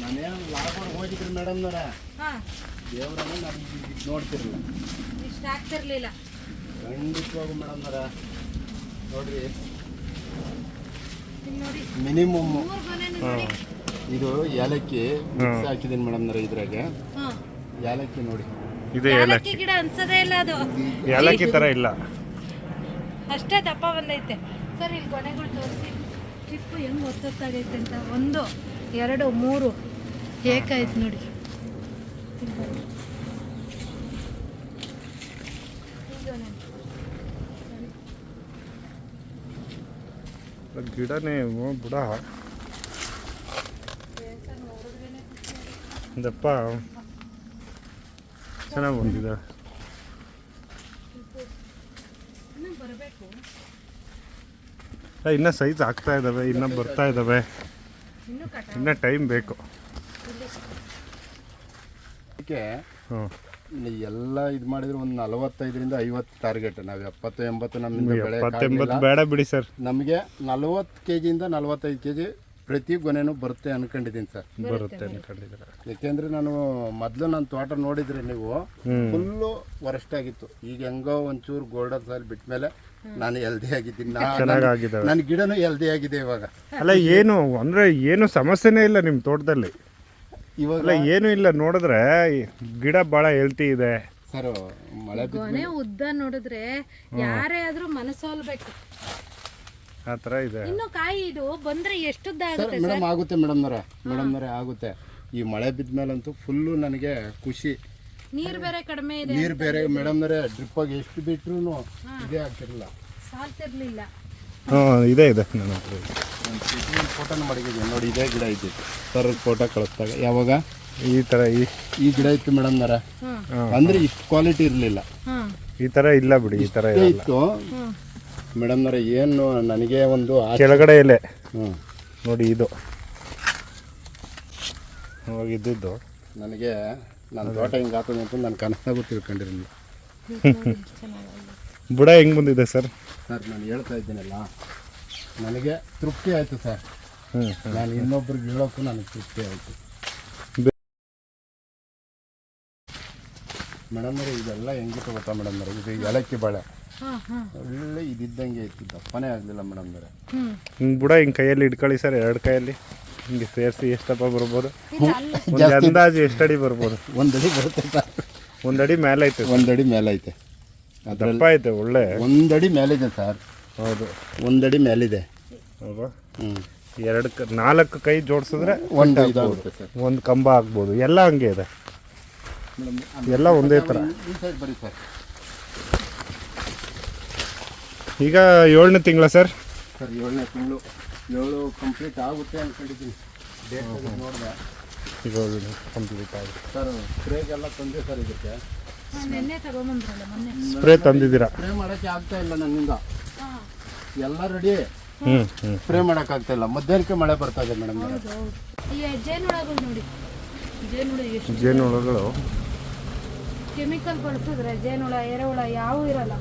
ನಾನೇನು ಲಾಭ ಹೋಗಿದ್ರಿ ಮೇಡಮ್ನವ್ರ ಹಾ. ದೇವ್ರನ್ನ ನಾನು ನೋಡ್ತಿರಲಿಲ್ಲ. ಇಷ್ಟ ಆಗ್ತಿರ್ಲಿಲ್ಲ. ಖಂಡಿತವಾಗೂ ಮೇಡಮ್ನವ್ರ ನೋಡ್ರಿ. ಇಲ್ಲಿ ನೋಡಿ. ಮಿನಿಮಮ್ ಮೂರು ಗೊನೆನೂ ನೋಡಿ. ಇದು ಏಲಕ್ಕಿ ಮಿಕ್ಸ್ ಹಾಕಿದ್ದೀನಿ ಮೇಡಮ್ನವ್ರ ಇದ್ರಾಗೆ. ಹಾ. ಏಲಕ್ಕಿ ನೋಡಿ. ಇದು ಏಲಕ್ಕಿ ಗಿಡ ಅನ್ಸದೇ ಇಲ್ಲ ಅದು. ಏಲಕ್ಕಿ ಥರ ಇಲ್ಲ. ಅಷ್ಟೇ ದಪ್ಪ ಬಂದೈತೆ. ಸರ್ ಇಲ್ಲಿ ಕೊನೆಗಳು ತೋರಿಸಿ. ಚಿಪ್ಪು ಹೆಂಗ್ ಒತ್ತೊತ್ತಾಗೈತೆ ಅಂತ. ಒಂದು. ಎರಡು, ಮೂರು. ಏಕಾಯ್ತು ನೋಡಿ. ಗಿಡನೇ ಬುಡ. ದಪ್ಪ. ಚೆನ್ನಾಗಿ ಬಂದಿದೆ. ಇನ್ನ ಸೈಜ್ ಆಗ್ತಾ ಇದ್ದಾವೆ ಇನ್ನ ಬರ್ತಾ ಇದ್ದಾವೆ ಇನ್ನೂ ಟೈಮ್ ಬೇಕು. ಅದಕ್ಕೆ ಹ್ಞೂ ಎಲ್ಲ ಇದು ಮಾಡಿದ್ರೆ ಒಂದು ನಲವತ್ತೈದರಿಂದ ಐವತ್ತು ಟಾರ್ಗೆಟ್ ನಾವು ಎಪ್ಪತ್ತು ಎಂಬತ್ತು ನಮ್ಮಿಂದ ಬೆಳೆ ಎಪ್ಪತ್ತೆಂಬತ್ತು ಬೇಡ ಬಿಡಿ ಸರ್. ನಮಗೆ ನಲವತ್ತು ಕೆ ಜಿಯಿಂದ ನಲವತ್ತೈದು ಕೆ ಜಿ ಪ್ರತಿ ಗೊನೆನೂ ಬರುತ್ತೆ ಅನ್ಕೊಂಡಿದ್ದೀನಿ ಸರ್. ಬರುತ್ತೆ ಅನ್ಕೊಂಡಿದ್ರೆ ಯಾಕೆಂದ್ರೆ ನಾನು ಮೊದಲು ನನ್ನ ತೋಟ ನೋಡಿದ್ರೆ ನೀವು. ಫುಲ್ಲು ವರಸ್ಟ್ ಆಗಿತ್ತು ಈಗ ಹೆಂಗೋ ಒಂಚೂರು ಗೋಲ್ಡನ್ ಸಾಯಿಲ್ ಬಿಟ್ಟ ಮೇಲೆ ನಾನು ಹೆಲ್ದಿ ಆಗಿದ್ದೀನಿ. ಚೆನ್ನಾಗಾಗಿದ್ದಾವೆ. ನನ್ನ ಗಿಡನೂ ಹೆಲ್ದಿ ಆಗಿದೆ ಇವಾಗ. ಅಲ್ಲ ಏನು ಅಂದ್ರೆ ಏನು ಸಮಸ್ಯೆನೇ ಇಲ್ಲ ನಿಮ್ಮ ತೋಟದಲ್ಲಿ. ಇವಾಗ ಅಲ್ಲ ಏನು ಇಲ್ಲ ನೋಡಿದ್ರೆ ಗಿಡ ಭಾಳ ಹೆಲ್ತಿ ಇದೆ. ಸರ್ ಮಳೆ ಕೊನೆ ಉದ್ದ ನೋಡಿದ್ರೆ ಯಾರೇ ಆದ್ರೂ ಮನಸ್ಸೋಲ್ಬೇಕು ಆ ಥರ ಇದೆ. ಇನ್ನು ಕಾಯಿ ಇದು ಬಂದ್ರೆ ಎಷ್ಟುದ್ದ ಸರ್ ಆಗುತ್ತೆ ಮೇಡಮ್ ಆಗುತ್ತೆ ಮೇಡಮ್ ಅವರೇ ಆಗುತ್ತೆ. ಈ ಮಳೆ ಬಿದ್ದ ಮೇಲಂತೂ ಫುಲ್ಲು ನನಗೆ ಖುಷಿ. ನೀರ್ ಬೇರೆ ಕಡಿಮೆ ಇದೆ ನೀರು ಬೇರೆ ಮೇಡಮ್ ಡ್ರಿಪ್ ಆಗಿ ಎಷ್ಟು ಬಿಟ್ರು ಇದೇ ಆಗ್ತಿರಲಿಲ್ಲ. ಸಾಲ್ತಿರ್ಲಿಲ್ಲ ಹಾಂ ಇದೆ ಇದೆ ನನ್ನ ಹತ್ರ. ಫೋಟೋನ ಮಾಡಿದ್ದೀನಿ. ನೋಡಿ ಇದೇ ಗಿಡ ಐತಿ. ಸರ್ ಫೋಟೋ ಕಳಿಸ್ದಾಗ. ಯಾವಾಗ? ಈ ಥರ ಈ ಈ ಗಿಡ ಇತ್ತು ಮೇಡಮ್ ನರ ಅಂದ್ರೆ ಇಷ್ಟು ಕ್ವಾಲಿಟಿ ಇರಲಿಲ್ಲ. ಈ ಥರ ಇಲ್ಲ ಬಿಡಿ ಈ ಥರ ಇರಲ್ಲ. ಇತ್ತು. ಮೇಡಮ್ ನರ ಏನು ನನಗೆ ಒಂದು ಕೆಳಗಡೆ ಎಲೆ. ಹ್ಞೂ ನೋಡಿ ಇದು. ಹೋಗಿದ್ದಿದ್ದು ಇದ್ದಿದ್ದು. ನನಗೆ ನನ್ನ ತೋಟ ಹಿಂಗೆ ಹಾಕೋದು ಅಂತ ನಾನು ಕನಸಾಗೂ ತಿಳ್ಕೊಂಡಿರಲಿಲ್ಲ ಬುಡ ಹೆಂಗ್ ಬಂದಿದೆ ಸರ್? ಸರ್ ನಾನು ಹೇಳ್ತಾ ಇದ್ದೀನಲ್ಲ ನನಗೆ ತೃಪ್ತಿ ಆಯಿತು ಸರ್. ನಾನು ಇನ್ನೊಬ್ರಿಗೆ ಹೇಳೋಕ್ಕೂ ನನಗೆ ತೃಪ್ತಿ ಆಯಿತು. ಮೇಡಮ್ ಅವರು ಇದೆಲ್ಲ ಹೆಂಗಿತ್ತು ಗೊತ್ತಾ ಮೇಡಮ್ನವ್ರೆ ಇದು ಏಲಕ್ಕಿ ಬಾಳೆ. ಹಾ ಹಾ. ಒಳ್ಳೆ ಇದ್ದಂಗೆ ಇತ್ತು ದಪ್ಪನೇ ಆಗಲಿಲ್ಲ ಮೇಡಮ್ನವ್ರೆ ಅವರೇ. ಹಿಂಗೆ ಬುಡ ಹಿಂಗೆ ಕೈಯಲ್ಲಿ ಇಟ್ಕೊಳ್ಳಿ ಸರ್ ಎರಡು ಕೈಯಲ್ಲಿ. ಹಿಂಗೆ ಸೇರಿಸಿ ಎಷ್ಟಪ್ಪ ಬರ್ಬೋದು? ಒಂದು ಅಂದಾಜು ಎಷ್ಟಡಿ ಬರ್ಬೋದು? ಒಂದಡಿ ಅಡಿ ಬರುತ್ತೆ ಸರ್. ಒಂದು ಅಡಿ ಮೇಲೆ ಐತೆ ಒಂದು ಅಡಿ ಮೇಲೆ ಐತೆ. ದಪ್ಪ ಐತೆ ಒಳ್ಳೆ. ಒಂದಡಿ ಅಡಿ ಮೇಲಿದೆ ಸರ್. ಹೌದು. ಒಂದಡಿ ಅಡಿ ಮೇಲಿದೆ. ಅಲ್ವಾ ಹ್ಞೂ ಎರಡು ಕ ನಾಲ್ಕು ಕೈ ಜೋಡಿಸಿದ್ರೆ ಒಂದು ಇದಾಗುತ್ತೆ ಸರ್. ಒಂದು ಕಂಬ ಆಗ್ಬೋದು. ಎಲ್ಲ ಹಂಗೆ ಇದೆ. ಎಲ್ಲ ಒಂದೇ ಥರ ಬರೀ ಸರ್. ಈಗ ಏಳನೇ ತಿಂಗಳ ಸರ್? ಸರ್ ಏಳನೇ ತಿಂಗಳು. ಏಳು ಕಂಪ್ಲೀಟ್ ಆಗುತ್ತೆ ಅಂದ್ಕೊಂಡಿದ್ದೀನಿ ಡೇಟ್ ನೋಡಿದೆ. ಈಗ ಕಂಪ್ಲೀಟ್ ಆಗುತ್ತೆ ಸರ್ ಸ್ಪ್ರೇಗೆಲ್ಲ ತಂದೆ ಸರ್ ಇದಕ್ಕೆ. ನೆನ್ನೆ ತಗೊಂಬಂದ್ರಲ್ಲ ಮೊನ್ನೆ. ಸ್ಪ್ರೇ ತಂದಿದ್ದೀರಾ? ಸ್ಪ್ರೇ ಮಾಡೋಕ್ಕೆ ಆಗ್ತಾ ಇಲ್ಲ ನನ್ನಿಂದ. ಹಾ. ಎಲ್ಲ ರೆಡಿ ಸ್ಪ್ರೇ ಮಾಡೋಕ್ಕಾಗ್ತಾ ಇಲ್ಲ. ಮಧ್ಯಾಹ್ನಕ್ಕೆ ಮಳೆ ಬರ್ತಾ ಇದೆ ಮೇಡಮ್ ಜೇನುಳಗಳು ನೋಡಿ. ಜೇನುಳ ಎಷ್ಟು ಜೇನುಹುಳುಗಳು ಕೆಮಿಕಲ್ ಬಳಸಿದ್ರೆ ಜೇನುಳ ಎರೆಹುಳ ಯಾವೂ ಇರಲ್ಲ.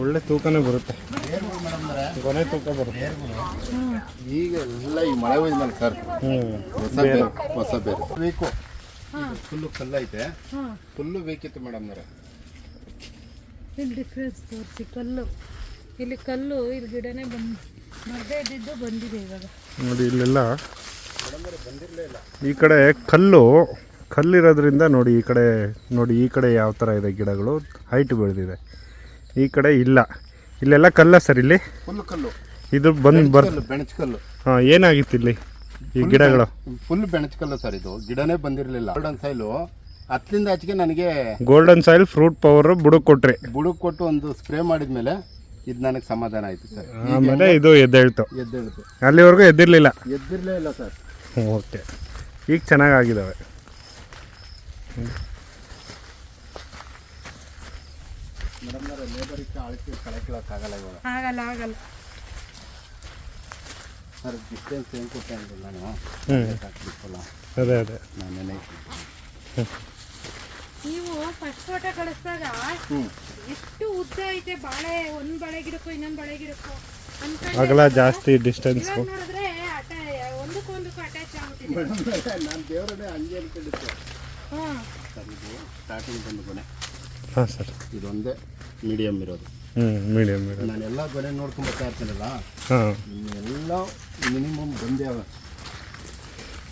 ಒಳ್ಳೆ ತೂಕನೇ ಬರುತ್ತೆ. ಬೇರ್ಗಳು ಮೇಡಮ್ನವ್ರೆ ಕೊನೆ ತೂಕ ಬರುತ್ತೆ. ಹ್ಮ್. ಈಗ ಎಲ್ಲ ಈ ಮಳೆ ಹೋಯ್ತಲ್ಲ ಸರ್. ಹ್ಞೂ ಹೊಸ ಬೇರು ಹೊಸ ಬೇರು. ಬೇಕು. ಹಾ ಫುಲ್ಲು ಕಲ್ಲೈತೆ ಹಾ. ಫುಲ್ಲು ಬೇಕಿತ್ತು ಮೇಡಮ್ನವ್ರೆ ಇಲ್ಲಿ ಡಿಫ್ರೆನ್ಸ್ ತೋರಿಸಿ ಕಲ್ಲು. ಇಲ್ಲಿ ಕಲ್ಲು ಇಲ್ಲಿ ಗಿಡನೇ ಬಂದು ಮರದೇ ಇದ್ದಿದ್ದು ಬಂದಿದೆ ಇವಾಗ. ನೋಡಿ ಇಲ್ಲೆಲ್ಲ ಈ ಕಡೆ ಕಲ್ಲು ಕಲ್ಲಿರೋದ್ರಿಂದ ನೋಡಿ ಈ ಕಡೆ ನೋಡಿ ಈ ಕಡೆ ಯಾವ ಥರ ಇದೆ ಗಿಡಗಳು ಹೈಟ್ ಬೆಳೆದಿದೆ. ಈ ಕಡೆ ಇಲ್ಲ. ಇಲ್ಲೆಲ್ಲ ಕಲ್ಲ ಸರ್ ಇಲ್ಲಿ? ಕಲ್ಲು. ಇದು ಬಂದು ಬರ್ ಬೆಣಚ್ ಕಲ್ಲು. ಹಾಂ ಏನಾಗಿತ್ತು ಇಲ್ಲಿ? ಈ ಗಿಡಗಳು. ಫುಲ್ ಬೆಣಚ್ಕಲ್ಲ ಸರ್ ಇದು. ಗಿಡನೇ ಬಂದಿರಲಿಲ್ಲ. ಗೋಲ್ಡನ್ ಸೈಲು ಹತ್ತಿಂದ ಆಚೆಗೆ ನನಗೆ ಗೋಲ್ಡನ್ ಸಾಯಿಲ್ ಫ್ರೂಟ್ ಪವರ್ ಬುಡಕ್ ಕೊಟ್ರಿ. ಬುಡಕ್ ಕೊಟ್ಟು ಒಂದು ಸ್ಪ್ರೇ ಮಾಡಿದ್ಮೇಲೆ ಇದು ನನಗೆ ಸಮಾಧಾನ ಆಯ್ತು ಸರ್ ಆಮೇಲೆ ಇದು ಎದ್ದೇಳ್ತು. ಎದ್ದೇಳಿತು. ಅಲ್ಲಿವರೆಗೂ ಎದ್ದಿರಲಿಲ್ಲ. ಎದ್ದಿರಲೇ ಇಲ್ಲ ಸರ್ ಓಕೆ. ಈಗ ಚೆನ್ನಾಗಾಗಿದ್ದಾವೆ ಮೇಡಮ್ ಲೇಬರಿಗೆ ಅಳಿಸಿ ಕಳಕಿಳಕ್ಕಾಗಲ್ಲ ಇವಾಗ. ಆಗಲ್ಲ ಆಗಲ್ಲ. ಸರ್ ಡಿಸ್ಟೆನ್ಸ್ ಏನು ಕೊಟ್ಟೆ ಅಂದ್ರೆ ನಾನು. ಹಾಕ್ಬಿಟ್ಟಲ್ಲ ಅದೇ ಅದೇ ನಾನು ನೆನೆ ನೀವು ಫಸ್ಟ್ ಫೋಟೋ ಕಳಿಸಿದಾಗ ಹ್ಞೂ ಎಷ್ಟು ಉದ್ದ ಐತೆ ಬಾಳೆ ಒಂದು ಬಳೆ ಗಿಡಕ್ಕೂ ಇನ್ನೊಂದು ಬಳೆ ಗಿಡಕ್ಕೂ? ಅಗಲ ಜಾಸ್ತಿ ಡಿಸ್ಟೆನ್ಸ್ ನೋಡಿದ್ರೆ ಒಂದಕ್ಕೊಂದಕ್ಕೂ ಅಟ್ಯಾಚ್ ಆಗ್ಬಿಟ್ಟಿದೆ. ನಾನು ದೇವರನ್ನೇ ಹಂಗೆ ಅನ್ಕೊಂಡಿದ್ದೆ ಹ್ಮ್ ಸರ್ ಇದು ಸ್ಟಾರ್ಟಿಂಗ್ ಬಂದು ಕೊನೆ. ಹಾಂ ಸರ್. ಇದೊಂದೇ ಮೀಡಿಯಮ್ ಇರೋದು. ಹ್ಞೂ ಮೀಡಿಯಮ್ ಮೀಡಿಯಮ್ ನಾನು ಗೊನೆ ನೋಡ್ಕೊಂಡು ಬರ್ತಾ ಇರ್ತೀನಲ್ಲ ಹಾಂ. ಎಲ್ಲ ಮಿನಿಮಮ್ ಬಂದೇ ಅವ.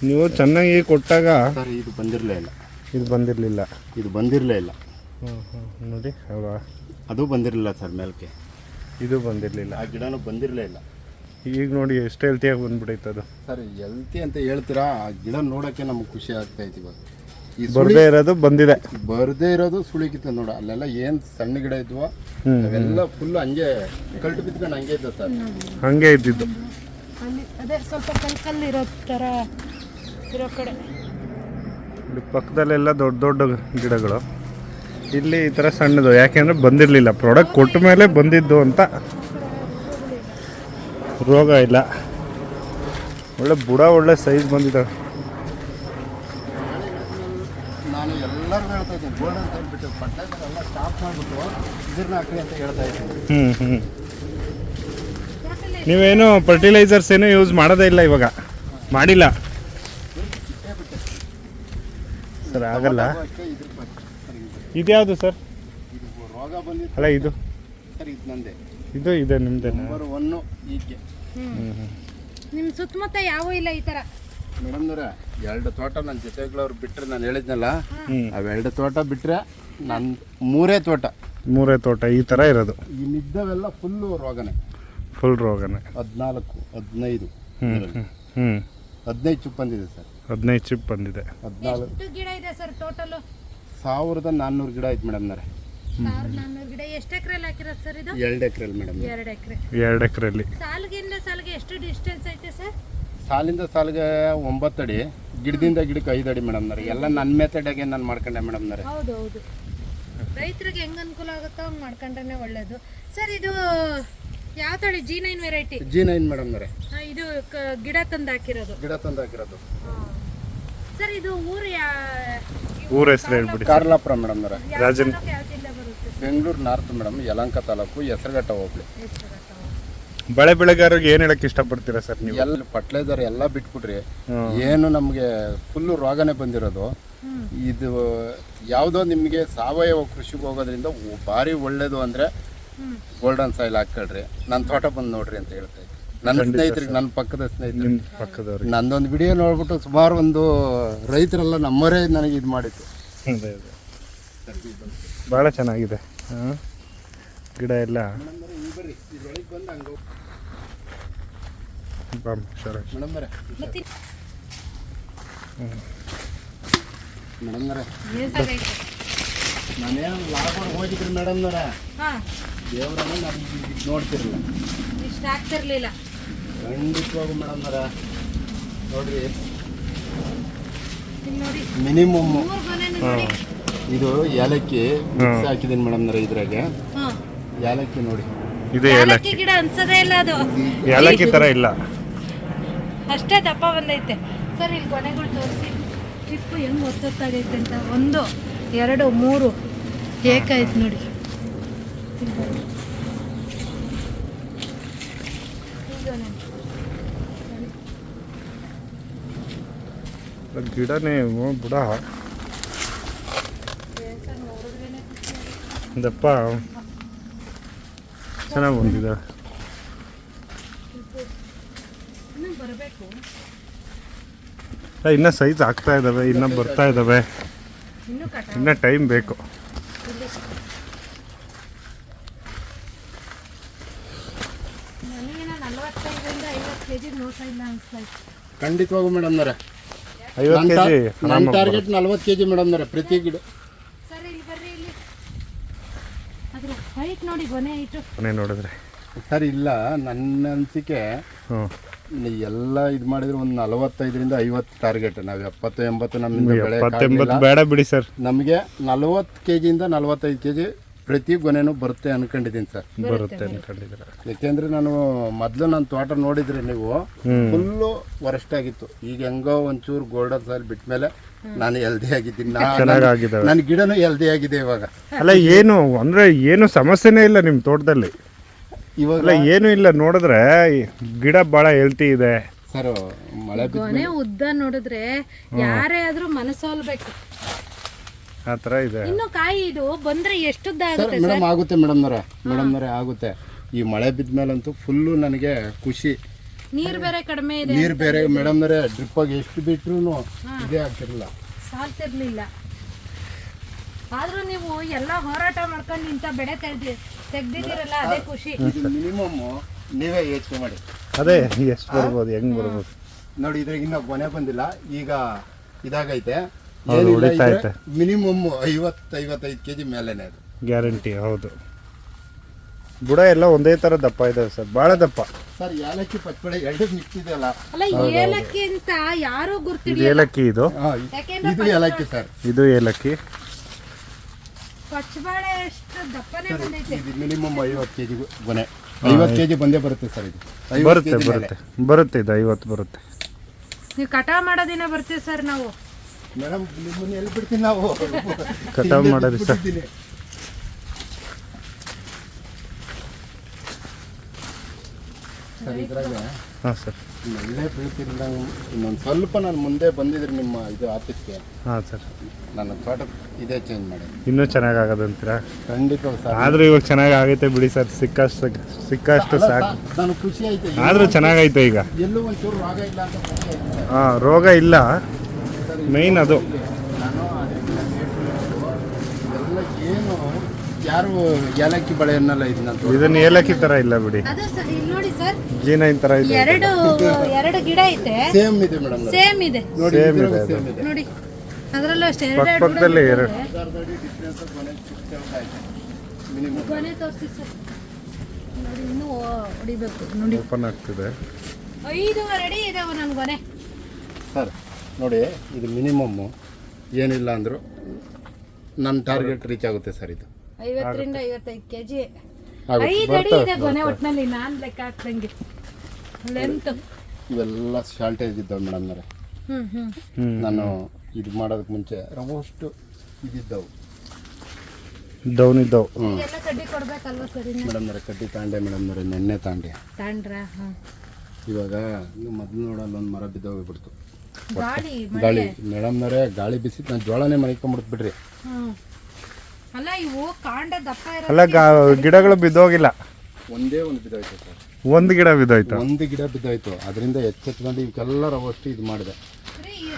ನೀವು ಚೆನ್ನಾಗಿ ಕೊಟ್ಟಾಗ ಸರ್ ಇದು ಬಂದಿರಲೇ ಇಲ್ಲ. ಇದು ಬಂದಿರಲಿಲ್ಲ. ಇದು ಬಂದಿರಲೇ ಇಲ್ಲ. ಹ್ಞೂ ಹ್ಞೂ ನೋಡಿ ಅಲ್ವಾ? ಅದು ಬಂದಿರಲಿಲ್ಲ ಸರ್ ಮೇಲ್ಕೆ ಇದು ಬಂದಿರಲಿಲ್ಲ. ಆ ಗಿಡನೂ ಬಂದಿರಲೇ ಇಲ್ಲ. ಈಗ ನೋಡಿ ಎಷ್ಟು ಹೆಲ್ತಿಯಾಗಿ ಬಂದ್ಬಿಟ್ಟೈತೆ ಅದು. ಸರ್ ಹೆಲ್ತಿ ಅಂತ ಹೇಳ್ತೀರಾ? ಆ ಗಿಡ ನೋಡೋಕ್ಕೆ ನಮ್ಗೆ ಖುಷಿ ಆಗ್ತಾ ಐತಿ ಇವಾಗ. ಬರದೇ ಇರೋದು ಬಂದಿದೆ. ಬರದೇ ಇರೋದು ಸುಳಿಕಿತ್ತು ನೋಡ. ಅಲ್ಲೆಲ್ಲ ಏನು ಸಣ್ಣ ಗಿಡ ಇದ್ವು. ಅವೆಲ್ಲ ಫುಲ್ ಹಂಗೆ ಕಲ್ಟು ಬಿತ್ಕೊಂಡು ಹಂಗೆ ಇದ್ದ ಸರ್. ಹಂಗೆ ಇದ್ದಿದ್ದು. ಅಲ್ಲಿ ಅದೇ ಸ್ವಲ್ಪ ಕಲ್ ಕಲ್ಲು ಇರೋ ಥರ ಇರೋ ಕಡೆ. ಇಲ್ಲಿ ಪಕ್ಕದಲ್ಲೆಲ್ಲ ದೊಡ್ಡ ದೊಡ್ಡ ಗಿಡಗಳು. ಇಲ್ಲಿ ಈ ಥರ ಸಣ್ಣದು. ಯಾಕೆಂದರೆ ಬಂದಿರಲಿಲ್ಲ. ಪ್ರಾಡಕ್ಟ್ ಕೊಟ್ಟ ಮೇಲೆ ಬಂದಿದ್ದು ಅಂತ ರೋಗ ಇಲ್ಲ. ಒಳ್ಳೆ ಬುಡ ಒಳ್ಳೆ ಸೈಜ್ ಬಂದಿದ್ದಾವೆ ನಾನು ಎಲ್ಲರಿಗೂ ಹೇಳ್ತಾ ಇದ್ದೀನಿ ಗೋಲ್ಡನ್ ಸೈಡ್ ಬಿಟ್ಟು ಫರ್ಟಿಲೈಸರ್ ಎಲ್ಲ ಸ್ಟಾಪ್ ಮಾಡಿಬಿಟ್ಟು ಇದ್ರನ್ನ ಹಾಕ್ರಿ ಅಂತ ಹೇಳ್ತಾ ಇದ್ದೀನಿ. ಹ್ಞೂ ಹ್ಞೂ ನೀವೇನು ಫರ್ಟಿಲೈಸರ್ಸ್ ಏನು ಯೂಸ್ ಮಾಡೋದೇ ಇಲ್ಲ ಇವಾಗ. ಮಾಡಿಲ್ಲ. ಸರ್ ಆಗಲ್ಲ. ಅಷ್ಟೇ ಸರ್ ಇದು. ಇದ್ಯಾವುದು ಸರ್? ರೋಗ ಬಂದಿತ್ತು. ಅಲ್ಲ ಇದು. ಸರ್ ಇದು ನಂದೆ. ಇದು ಇದೆ ನಿಮ್ದೇನಾ? ನಂಬರ್ ಒನ್ನು ಈಕೆ. ಹ್ಮ್ ಹ್ಞೂ ಹ್ಞೂ ನಿಮ್ಮ ಸುತ್ತಮುತ್ತ ಯಾವೂ ಇಲ್ಲ ಈ ಥರ ಮೇಡಮ್ನವ್ರೆ ಎರಡು ತೋಟ ನನ್ನ ಜೊತೆಗಳವ್ರು ಬಿಟ್ಟರೆ ನಾನು ಹೇಳಿದ್ನಲ್ಲ ಅವೆರಡು ತೋಟ ಬಿಟ್ಟರೆ ನನ್ನ ಮೂರೇ ತೋಟ. ಮೂರೇ ತೋಟ ಈ ಥರ ಇರೋದು. ಇನ್ನಿದ್ದವೆಲ್ಲ ಫುಲ್ಲು ರೋಗನೇ. ಫುಲ್ ರೋಗನೇ. ಹದಿನಾಲ್ಕು ಹದಿನೈದು. ಹ್ಞೂ ಹ್ಞೂ ಹ್ಞೂ ಹದಿನೈದು ಚಿಪ್ ಬಂದಿದೆ ಸರ್. ಹದಿನೈದು ಚಿಪ್ ಬಂದಿದೆ. ಹದಿನಾಲ್ಕು. ಗಿಡ ಇದೆ ಸರ್ ಟೋಟಲು ಸಾವಿರದ ನಾನ್ನೂರು ಗಿಡ ಐತೆ ಮೇಡಮ್ನವ್ರೆ ಗಿಡ. ಎಷ್ಟು ಎಕರೆಲಿ ಹಾಕಿರೋದು ಸರ್ ಇದು? ಎರಡು ಎಕರೆಲಿ ಮೇಡಮ್ ಎರಡು ಎಕರೆ. ಎರಡು ಎಕರೆಯಲ್ಲಿ ಸಾಲಿಗಿಂದ ಸಾಲಿಗೆ ಎಷ್ಟು ಡಿಸ್ಟೆನ್ಸ್ ಐತೆ ಸರ್? ಸಾಲಿಂದ ಸಾಲಿಗೆ ಒಂಬತ್ತು ಅಡಿ ಗಿಡದಿಂದ ಗಿಡಕ್ಕೆ ಐದು ಅಡಿ ಮೇಡಮ್ನವ್ರೆ ಎಲ್ಲ ನನ್ನ ಮೆಥಡಾಗೆ ನಾನು ಮಾಡ್ಕೊಂಡೆ ಮೇಡಮ್ನವ್ರೆ ಹೌದು ಹೌದು. ರೈತರಿಗೆ ಹೆಂಗ್ ಅನುಕೂಲ ಆಗುತ್ತೋ ಹಂಗೆ ಮಾಡ್ಕೊಂಡ್ರೆ ಒಳ್ಳೇದು. ಸರ್ ಇದು ಯಾವ ತಳಿ? G nine variety G nine ಮೇಡಮ್ನವ್ರೆ ಇದು ಕ- ಗಿಡ ತಂದು ಹಾಕಿರೋದು. ಗಿಡ ತಂದು ಹಾಕಿರೋದು. ಸರ್ ಇದು ಊರು ಯಾ ಊರ ಹೆಸರು ಹೇಳ್ಬಿಡಿ ಕಾರ್ಲಾಪುರ ಮೇಡಮ್ನವ್ರೆ ಯಾವ ರಾಜನ್- ತಾಲೂಕು, ಯಾವ ಜಿಲ್ಲೆ ಬರುತ್ತೆ? ಬೆಂಗಳೂರು ನಾರ್ತ್ ಮೇಡಮ್ ಯಲಂಕ ತಾಲೂಕು ಹೆಸರುಘಟ್ಟ ಹೋಗ್ಲಿ ಬಳೆ ಬೆಳೆಗಾರರಿಗೆ ಏನ್ ಹೇಳಕ್ ಇಷ್ಟಪಡ್ತೀರಾ ಸರ್ ನೀವು? ಎಲ್ಲ ಫರ್ಟಿಲೈಸರ್ ಎಲ್ಲ ಬಿಟ್ಬಿಟ್ರಿ. ಏನು ನಮಗೆ ಫುಲ್ಲು ರೋಗನೇ ಬಂದಿರೋದು. ಇದು ಯಾವುದೋ ನಿಮಗೆ ಸಾವಯವ ಕೃಷಿಗೆ ಹೋಗೋದ್ರಿಂದ ಒ- ಭಾರಿ ಒಳ್ಳೇದು ಅಂದ್ರೆ ಗೋಲ್ಡನ್ ಸಾಯಿಲ್ ಹಾಕ್ಕೊಳ್ರಿ. ನನ್ನ ತೋಟ ಬಂದು ನೋಡ್ರಿ ಅಂತ ಹೇಳ್ತಾ ಇದ್ದೆ. ನನ್ನ ಸ್ನೇಹಿತರಿಗೆ ನನ್ನ ಪಕ್ಕದ ಸ್ನೇಹಿತರು. ನಿಮ್ಮ ಪಕ್ಕದವ್ರಿಗೆ. ನಂದೊಂದು ವಿಡಿಯೋ ನೋಡ್ಬಿಟ್ಟು ಸುಮಾರು ಒಂದು ರೈತರೆಲ್ಲ ನಮ್ಮವರೇ ನನಗೆ ಇದು ಮಾಡಿತ್ತು ಭಾಳ ಚೆನ್ನಾಗಿದೆ. ಹಾಂ. ಗಿಡ ಎಲ್ಲ. ಮೇಡಮ್ ನಾನೇನು ಹೋಗಿದ್ರಿ ಮೇಡಮ್ನವ್ರೆ ದೇವರನ್ನ ನಾನು ನೋಡ್ತಿರಲಿಲ್ಲ ಇಷ್ಟ ಆಗ್ತಿರ್ಲಿಲ್ಲ ಖಂಡಿತವಾಗೂ ಮೇಡಮ್ನವ್ರೆ ನೋಡ್ರಿ ಇಲ್ಲಿ ನೋಡಿ ಮಿನಿಮಮ್ ಇದು ಏಲಕ್ಕಿ ಮಿಕ್ಸ್ ಹಾಕಿದ್ದೀನಿ ಇದ್ರಾಗ. ಇದ್ರಾಗೆ ಹಾ ಏಲಕ್ಕಿ ನೋಡಿ. ಇದು ಏಲಕ್ಕಿ ಗಿಡ ಅನ್ಸದೇ ಇಲ್ಲ ಅದು. ಏಲಕ್ಕಿ ತರ ಇಲ್ಲ. ಅಷ್ಟೇ ದಪ್ಪ ಬಂದೈತೆ. ಸರ್ ಇಲ್ಲಿ ಕೊನೆಗಳು ತೋರಿಸಿ. ಟ್ರಿಪ್ಪು ಹೆಂಗ್ ಒತ್ತೊತ್ತಾಗೈತೆ ಅಂತ. ಒಂದು ಎರಡು ಮೂರು. ಏಕಾಯ್ತು ನೋಡಿ. ಗಿಡನೇ ಬುಡ. ದಪ್ಪ. ಚೆನ್ನಾಗಿ ಬಂದಿದೆ. ಇನ್ನೂ ಬರಬೇಕು ಇನ್ನೂ ಸೈಜ್ ಆಗ್ತಾ ಇದ್ದಾವೆ ಇನ್ನೂ ಬರ್ತಾ ಇದ್ದಾವೆ ಇನ್ನೂ ಕಟ ಇನ್ನೂ ಟೈಮ್ ಬೇಕು ಖಂಡಿತವಾಗೂ ಮೇಡಮ್ ಐವತ್ತು ಕೆ ಜಿ ನಮ್ಮ ಟಾರ್ಗೆಟ್ ನಲ್ವತ್ತು ಕೆಜಿ ಮೇಡಮ್ನವ್ರೆ ಪ್ರತಿ ಗಿಡ ಸರ್ ಇಲ್ಲಿ ಬರ್ರಿ ಇಲ್ಲಿ ನೋಡಿ ಗೊನೆ ಹೈಟು ಮನೆ ನೋಡಿದ್ರೆ. ಸರ್ ಇಲ್ಲ ನನ್ನ ಅನಿಸಿಕೆ ಹ್ಞೂ ಎಲ್ಲ ಇದು ಮಾಡಿದ್ರೆ ಒಂದು ನಲವತ್ತೈದರಿಂದ ಐವತ್ತು ಟಾರ್ಗೆಟ್ ನಾವು ಎಪ್ಪತ್ತು ಎಂಬತ್ತು ನಮ್ಮಿಂದ ಬೆಳೆ ಎಪ್ಪತ್ತೆಂಬತ್ತು ಬೇಡ ಬಿಡಿ ಸರ್. ನಮಗೆ ನಲವತ್ತು ಕೆ ಜಿಯಿಂದ ನಲವತ್ತೈದು ಕೆ ಜಿ ಪ್ರತಿ ಗೊನೆನೂ ಬರುತ್ತೆ ಅನ್ಕೊಂಡಿದ್ದೀನಿ ಸರ್. ಬರುತ್ತೆ ಅನ್ಕೊಂಡಿದ್ದೀರ? ಯಾಕೆಂದ್ರೆ ನಾನು ಮೊದಲು ನನ್ನ ತೋಟ ನೋಡಿದ್ರೆ ನೀವು ಫುಲ್ಲು ವರಸ್ಟ್ ಆಗಿತ್ತು ಈಗ ಹೆಂಗೋ ಒಂಚೂರು ಗೋಲ್ಡನ್ ಸಾಯಿಲ್ ಬಿಟ್ಮೇಲೆ ನಾನು ಹೆಲ್ದಿ ಆಗಿದ್ದೀನಿ. ಚೆನ್ನಾಗಾಗಿದ್ದಾವೆ. ನನ್ನ ಗಿಡನೂ ಹೆಲ್ದಿ ಆಗಿದೆ ಇವಾಗ. ಅಲ್ಲ ಏನು ಅಂದ್ರೆ ಏನು ಸಮಸ್ಯೆನೇ ಇಲ್ಲ ನಿಮ್ಮ ತೋಟದಲ್ಲಿ. ಇವಾಗ ಅಲ್ಲ ಏನು ಇಲ್ಲ ನೋಡಿದ್ರೆ ಗಿಡ ಬಹಳ ಹೆಲ್ತಿ ಇದೆ. ಸರ್ ಮಳೆ ಕೊನೆ ಉದ್ದ ನೋಡಿದ್ರೆ ಯಾರೇ ಆದ್ರೂ ಮನಸ್ಸೋಲ್ಬೇಕು. ಆ ಥರ ಇದೆ. ಇನ್ನು ಕಾಯಿ ಇದು ಬಂದ್ರೆ ಎಷ್ಟು ಉದ್ದ ಸರ್? ಆಗುತ್ತೆ ಮೇಡಮ್ ಆಗುತ್ತೆ ಮೇಡಮ್ನವ್ರೆ ಮೇಡಮ್ನವ್ರೆ ಆಗುತ್ತೆ. ಈ ಮಳೆ ಬಿದ್ದ ಮೇಲಂತೂ ಫುಲ್ಲು ನನಗೆ ಖುಷಿ. ನೀರ್ ಬೇರೆ ಕಡಿಮೆ ಇದೆ ನೀರು ಬೇರೆ ಡ್ರಿಪ್ ಆಗಿ ಎಷ್ಟು ಬಿಟ್ರು ಇದೇ ಆಗ್ತಿರ್ಲಿಲ್ಲ. ಸಾಲ್ತಿರ್ಲಿಲ್ಲ. ಆದ್ರೂ ನೀವು ಎಲ್ಲ ಹೋರಾಟ ಮಾಡ್ಕೊಂಡು ಇಂಥ ಬೆಳೆ ತೆಗ್ದಿ ತೆಗ್ದಿದ್ದೀರಲ್ಲ ಅದೇ ಖುಷಿ. ಮಿನಿಮಮ್ ನೀವೇ ಯೋಚನೆ ಮಾಡಿ. ಅದೇ ಎಷ್ಟು ಬರ್ಬೋದು ಹೆಂಗ್ ಬರ್ಬೋದು? ನೋಡಿ ಇದ್ರಾಗ ಇನ್ನ ಕೊನೆ ಬಂದಿಲ್ಲ. ಈಗ ಇದಾಗೈತೆ. ಮಿನಿಮಮ್ ಐವತ್ತು ಐವತ್ತೈದು ಕೆಜಿ ಮೇಲೇನೆ ಅದು. ಗ್ಯಾರಂಟಿ ಹೌದು. ಬುಡ ಎಲ್ಲ ಒಂದೇ ತರ ದಪ್ಪ ಇದಾವೆ ಸರ್. ಬಹಳ ದಪ್ಪ. ಸರ್ ಏಲಕ್ಕಿ ಪಚ್ಚಬಳೆ ಎರಡು ಮಿಕ್ಸ್ ಇದೆಯಲ್ಲ ಅಲ್ಲ ಏಲಕ್ಕಿ ಅಂತ ಯಾರು ಇದು ಏಲಕ್ಕಿ ಇದು? ಇದು ಏಲಕ್ಕಿ ಸರ್. ಇದು ಏಲಕ್ಕಿ. ಪಚ್ಚಬಾಳೆ ಎಷ್ಟು ದಪ್ಪನೇ ಬಂದೈತೆ. ಇದು ಮಿನಿಮಮ್ ಐವತ್ತು ಕೆಜಿ ಗೊನೆ. ಐವತ್ತು ಕೆ ಜಿ ಬಂದೇ ಬರುತ್ತೆ ಸರ್ ಇದು. ಐವತ್ತು ಬರುತ್ತೆ kg ಮೇಲೆ. ಬರುತ್ತೆ. ಬರುತ್ತೆ ಇದು ಐವತ್ತು ಬರುತ್ತೆ. ನೀವು ಕಟಾವ್ ಮಾಡೋ ದಿನ ಬರ್ತೀವಿ ಸರ್ ನಾವು. ಮೇಡಮ್ ನಿಮ್ಮನ್ನ ಎಲ್ಲಿ ಬಿಡ್ತೀನಿ ನಾವು? ಕಟಾವ್ ಮಾಡೋದು ಸರ್. ಸರ್ ಇದ್ರಾಗ ಹಾಂ ಸರ್. ಒಳ್ಳೆ ಬೀಳ್ತಿರಲಿಲ್ಲ ಇನ್ನೊಂದು ಸ್ವಲ್ಪ ನಾನು ಮುಂದೆ ಬಂದಿದ್ರೆ ನಿಮ್ಮ ಇದು ಆಫೀಸ್ಗೆ ಹಾಂ ಸರ್. ನನ್ನ ತೋಟ ಇದೇ ಚೇಂಜ್ ಮಾಡಿ. ಇನ್ನೂ ಚೆನ್ನಾಗಿ ಆಗೋದಂತೀರಾ ಖಂಡಿತ ಸರ್. ಆದರೂ ಇವಾಗ ಚೆನ್ನಾಗಿ ಆಗೈತೆ ಬಿಡಿ ಸರ್ ಸಿಕ್ಕಷ್ಟು ಸಿಕ್ಕಷ್ಟು ಸಾಕು. ನಾನು ಖುಷಿ ಆಯ್ತು. ಆದರೂ ಚೆನ್ನಾಗೈತೆ ಈಗ. ಎಲ್ಲೂ ಒಂಚೂರು ರೋಗ ಇಲ್ಲ ಅಂತ ಖುಷಿ ಆಯ್ತು. ಹಾಂ ರೋಗ ಇಲ್ಲ. ಮೇಯ್ನ್ ಅದು ನಾನು ಅದಕ್ಕಿಂತ ಎಲ್ಲ ಏನು ಯಾರು ಏಲಕ್ಕಿ ಬಳೆಯನ್ನೆಲ್ಲ ಇದನ್ನ ಇದು ಇದನ್ನ ಏಲಕ್ಕಿ ತರ ಇಲ್ಲ ಬಿಡಿ. ಅದು ಸರ್ ಇಲ್ಲಿ ನೋಡಿ ಸರ್. ಜೀನೈನ್ ಥರ ಇದೆ. ಎರಡು ಎರಡು ಗಿಡ ಐತೆ. ಸೇಮ್ ಇದೆ ಮೇಡಮ್ ಸೇಮ್ ಇದೆ. ನೋಡಿ ಸೇಮ್ ಇದೆ ಅದು. ನೋಡಿ ಅದರಲ್ಲೂ ಅಷ್ಟೇ ಎರಡು ಎರಡು ಪಕ್ಕದಲ್ಲಿ ಎರಡು. ಡಿಫ್ರೆನ್ಸ್ ಕೊನೆ ಮಿನಿಮಮ್ ಕೊನೆ ತೋರಿಸಿ ಸರ್. ನೋಡಿ ಇನ್ನೂ ಹೊಡಿಬೇಕು. ನೋಡಿ. ಓಪನ್ ಆಗ್ತಿದೆ. ಐದು ರೆಡಿ ಇದಾವೆ ನನ್ನ ಕೊನೆ ಸರ್ ನೋಡಿ ಇದು ಮಿನಿಮಮ್ಮು. ಏನಿಲ್ಲ ಅಂದರೂ ನನ್ನ ಟಾರ್ಗೆಟ್ ರೀಚ್ ಆಗುತ್ತೆ ಸರ್ ಇದು. ಐವತ್ತರಿಂದ ಐವತ್ತೈದು ಕೆ ಜಿ ಆಗುತ್ತೆ. ಐದು ಅಡಿ ಇದೆ ಕೊನೆ ಒಟ್ಟಿನಲ್ಲಿ ನಾನು ಲೆಕ್ಕ ಹಾಕ್ದಂಗೆ. ಲೆಂತ್ ಇವೆಲ್ಲ ಶಾರ್ಟೇಜ್ ಇದ್ದಾವೆ ಮೇಡಮ್ ಅವರೇ. ನಾನು ಇದು ಮಾಡೋದಕ್ಕೆ ಮುಂಚೆ ರವಷ್ಟು ಇದಿದ್ದವು. ಡೌನ್ ಇದ್ದವು ಹ್ಞೂ ಎಲ್ಲ ಕಡ್ಡಿ ಕೊಡ್ಬೇಕಲ್ವಾ ಸರಿ ಮೇಡಮ್ ಅವರೇ ಕಡ್ಡಿ ತಾಂಡೆ ಮೇಡಮ್ನವ್ರೆ ನೆನ್ನೆ ತಾಂಡೆ. ತಾಂಡ್ರ ಹಾಂ. ಇವಾಗ ನೀವು ಮೊದಲು ನೋಡಲ್ಲ ಒಂದು ಮರ ಬಿದ್ದೋಗ್ಬಿಡ್ತು ಗಾಳಿ ಗಾಳಿ. ಮೇಡಮ್ನವರೇ ಗಾಳಿ ಬಿಸಿ ನಾನು ಜೋಳನೇ ಮರಿಕೊಂಬಿಡ್ತು ಬಿಡ್ರಿ. ಅಲ್ಲ ಇವು ಕಾಂಡ ದಪ್ಪ ಇರೋ ಅಲ್ಲ ಗಾ ಗಿಡಗಳು ಬಿದ್ದೋಗಿಲ್ಲ. ಒಂದೇ ಒಂದು ಬಿದ್ದೋಯ್ತು ಸರ್. ಒಂದು ಗಿಡ ಬಿದ್ದೋಯ್ತು. ಒಂದು ಗಿಡ ಬಿದ್ದೋಯ್ತು. ಅದರಿಂದ ಎಚ್ಚೆತ್ಕೊಂಡು ಇವಕ್ಕೆಲ್ಲ ರವಷ್ಟು ಇದು ಮಾಡಿದೆ.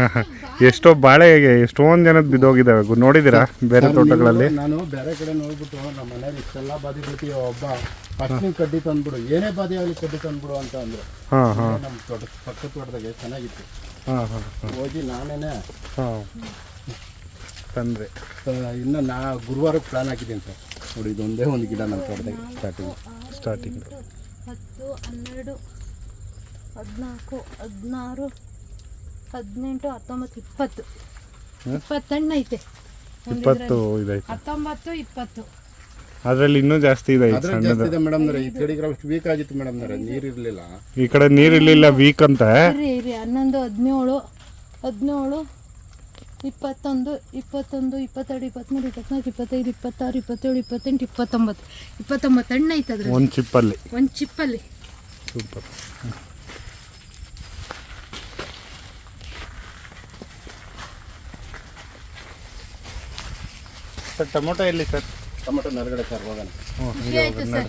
ಎಷ್ಟೋ ಬಾಳೆ ಎಷ್ಟೊಂದು ಜನದ ಬಿದ್ದೋಗಿದ್ದಾವೆ. ನೋಡಿದಿರಾ ನೋಡಿದ್ದೀರಾ? ಬೇರೆ ತೋಟಗಳಲ್ಲಿ? ನಾನು ಬೇರೆ ಕಡೆ ನೋಡ್ಬಿಟ್ಟು ನಮ್ಮ ಮನೇಲಿ ಇಷ್ಟೆಲ್ಲ ಬಾದಿ ಬಿಡ್ತೀವಿ ಒಬ್ಬ ಫಸ್ಟ್ ನೀವು ಕಡ್ಡಿ ತಂದ್ಬಿಡು. ಏನೇ ಬಾದಿ ಆಗಲಿ ಕಡ್ಡಿ ತಂದ್ಬಿಡು ಅಂತ ಅಂದ್ರು. ಹಾಂ ಹಾಂ. ನಮ್ಮ ತೋಟ ಪಕ್ಕದ ತೋಟದಾಗೆ ಚೆನ್ನಾಗಿತ್ತು. ಹಾಂ ಹಾಂ. ಹೋಗಿ ನಾನೇನೆ ಹಾಂ. ತಂದ್ರೆ. ಇನ್ನು ನಾ ಗುರುವಾರ ಪ್ಲಾನ್ ಹಾಕಿದ್ದೀನಿ ಸರ್. ನೋಡಿ ಇದೊಂದೇ ಒಂದು ಗಿಡ ನನ್ನ ತೋಟದಾಗ ಸ್ಟಾರ್ಟಿಂಗ್ ಸ್ಟಾರ್ಟಿಂಗ್ ಹತ್ತು ಹನ್ನೆರಡು ಹದಿನಾಲ್ಕು ಹದಿನಾರು ಹದಿನೆಂಟು ಹತ್ತೊಂಬತ್ತು ಇಪ್ಪತ್ತು. ಇಪ್ಪತ್ತು ಹಣ್ಣು ಐತೆ. ಇಪ್ಪತ್ತು ಇದೈತೆ ಹತ್ತೊಂಬತ್ತು ಇಪ್ಪತ್ತು. ಅದರಲ್ಲಿ ಇನ್ನೂ ಜಾಸ್ತಿ ಇದೆ ಅದ್ರ ಜಾಸ್ತಿ ಇದೆ ಮೇಡಮ್ನವ್ರೆ ಈ ಕಡೆಗೆ ಅಷ್ಟು ವೀಕ್ ಆಗಿತ್ತು ಮೇಡಮ್ ನೀರು ಇರಲಿಲ್ಲ. ಈ ಕಡೆ ನೀರಿರ್ಲಿಲ್ಲ ವೀಕ್ ಅಂತ. ಹನ್ನೊಂದು ಹದಿನೇಳು ಹದಿನೇಳು ಇಪ್ಪತ್ತೊಂದು ಇಪ್ಪತ್ತೊಂದು ಇಪ್ಪತ್ತೆರಡು ಇಪ್ಪತ್ತ್ಮೂರು ಇಪ್ಪತ್ನಾಲ್ಕು ಇಪ್ಪತ್ತೈದು ಇಪ್ಪತ್ತಾರು ಇಪ್ಪತ್ತೇಳು ಇಪ್ಪತ್ತೆಂಟು ಇಪ್ಪತ್ತೊಂಬತ್ತು. ಇಪ್ಪತ್ತೊಂಬತ್ತು ಹಣ್ಣು ಐತೆ ಅದ್ರ ಒಂದು ಚಿಪ್ಪಲ್ಲಿ. ಒಂದು ಚಿಪ್ಪಲ್ಲಿ. ಸೂಪರ್. ಸರ್ ಟೊಮೊಟೊ ಎಲ್ಲಿ ಸರ್? ಟೊಮೊಟೊ ನೆರಗಡೆ ಸರ್ ಹೋಗೋಣ. ಖುಷಿ ಆಯ್ತು ಸರ್.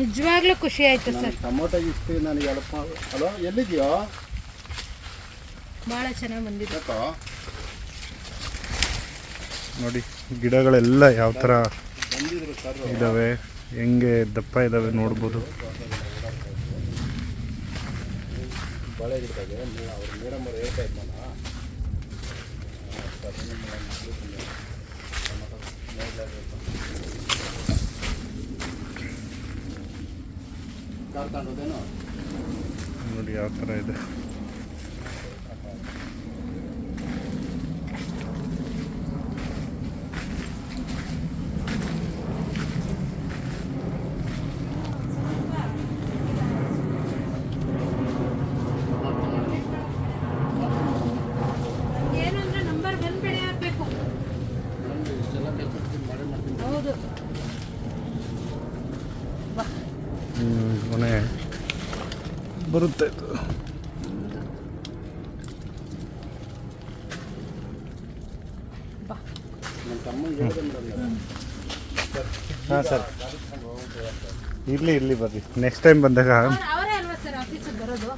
ನಿಜವಾಗ್ಲೂ ಖುಷಿ ಆಯ್ತು ಸರ್. ಟೊಮೊಟೊ ಇಷ್ಟು ನನಗೆ ಎಲ್ಪ್ ಹಲೋ ಎಲ್ಲಿದೆಯೋ? ಭಾಳ ಚೆನ್ನಾಗಿ ಬಂದಿದೆ. ನೋಡಿ ಗಿಡಗಳೆಲ್ಲ ಯಾವ ಥರ ಇದ್ದಾವೆ ಹೆಂಗೆ ದಪ್ಪ ಇದ್ದಾವೆ ನೋಡ್ಬೋದು. ನೋಡಿ ಯಾವ ಥರ ಇದೆ. ಬರುತ್ತೆ ಇದು. ಹಾಂ ಸರ್. ಇರಲಿ ಇರಲಿ ಬರ್ರಿ. ನೆಕ್ಸ್ಟ್ ಟೈಮ್ ಬಂದಾಗ ಅವ್ರ್- ಅವರೇ ಅಲ್ವಾ ಸರ್ ಆಫೀಸಿಗೆ ಬರೋದು?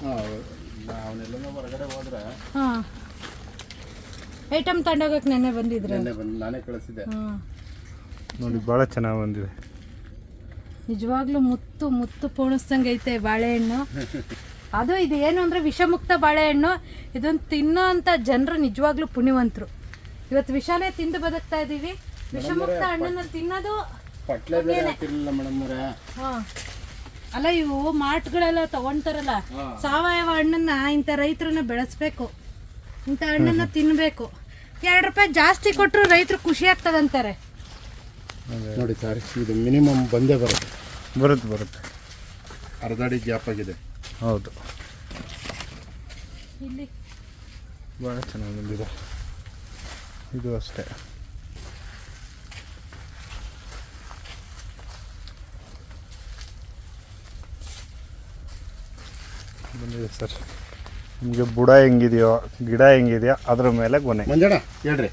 ಅವನೆಲ್ಲ ಹೊರಗಡೆ ಹೋದ್ರೆ ಹಾಂ. ಐಟಮ್ ತಗೊಂಡೋಗಕ್ಕೆ ನೆನ್ನೆ ಬಂದಿದ್ರೆ. ನೆನ್ನೆ ಬಂದು ನಾನೇ ಕಳಿಸಿದ್ದೆ. ಹಾಂ ನೋಡಿ ಭಾಳ ಚೆನ್ನಾಗಿ ಬಂದಿದೆ. ನಿಜವಾಗ್ಲೂ ಮುತ್ತು ಮುತ್ತು ಪೋಣಿಸ್ದಂಗೆ ಐತೆ ಬಾಳೆಹಣ್ಣು. ಅದು ಇದು ಏನು ಅಂದರೆ ವಿಷಮುಕ್ತ ಬಾಳೆಹಣ್ಣು. ಇದನ್ನು ತಿನ್ನೋ ಅಂಥ ಜನರು ನಿಜವಾಗ್ಲೂ ಪುಣ್ಯವಂತರು. ಇವತ್ತು ವಿಷನೇ ತಿಂದು ಬದುಕ್ತಾ ಇದ್ದೀವಿ. ವಿಷಮುಕ್ತ ಹಣ್ಣನ್ನು ತಿನ್ನೋದು ಅಲ್ಲ ಇವು ಮಾರ್ಟ್ಗಳೆಲ್ಲ ತಗೊಂತಾರಲ್ಲ ಸಾವಯವ ಹಣ್ಣನ್ನ ಇಂಥ ರೈತರನ್ನ ಬೆಳೆಸ್ಬೇಕು. ಇಂಥ ಹಣ್ಣನ್ನ ತಿನ್ನಬೇಕು ಎರಡು ರೂಪಾಯಿ ಜಾಸ್ತಿ ಕೊಟ್ಟರು ರೈತರು ಖುಷಿ ಆಗ್ತದಂತಾರೆ. ನೋಡಿ ಸರ್ ಇದು ಮಿನಿಮಮ್ ಬಂದೇ ಬರುತ್ತೆ. ಬರುತ್ತೆ ಬರುತ್ತೆ. ಅರ್ಧ ಅಡಿ ಗ್ಯಾಪ್ ಆಗಿದೆ. ಹೌದು. ಇಲ್ಲಿ. ಭಾಳ ಚೆನ್ನಾಗಿ ಬಂದಿದೆ. ಇದು ಅಷ್ಟೇ. ಬಂದಿದೆ ಸರ್. ನಿಮಗೆ ಬುಡ ಹೆಂಗಿದೆಯೋ ಗಿಡ ಹೆಂಗಿದೆಯೋ ಅದ್ರ ಮೇಲೆ ಗೊನೆ. ಮಂಜಣ್ಣ ಹೇಳ್ರಿ.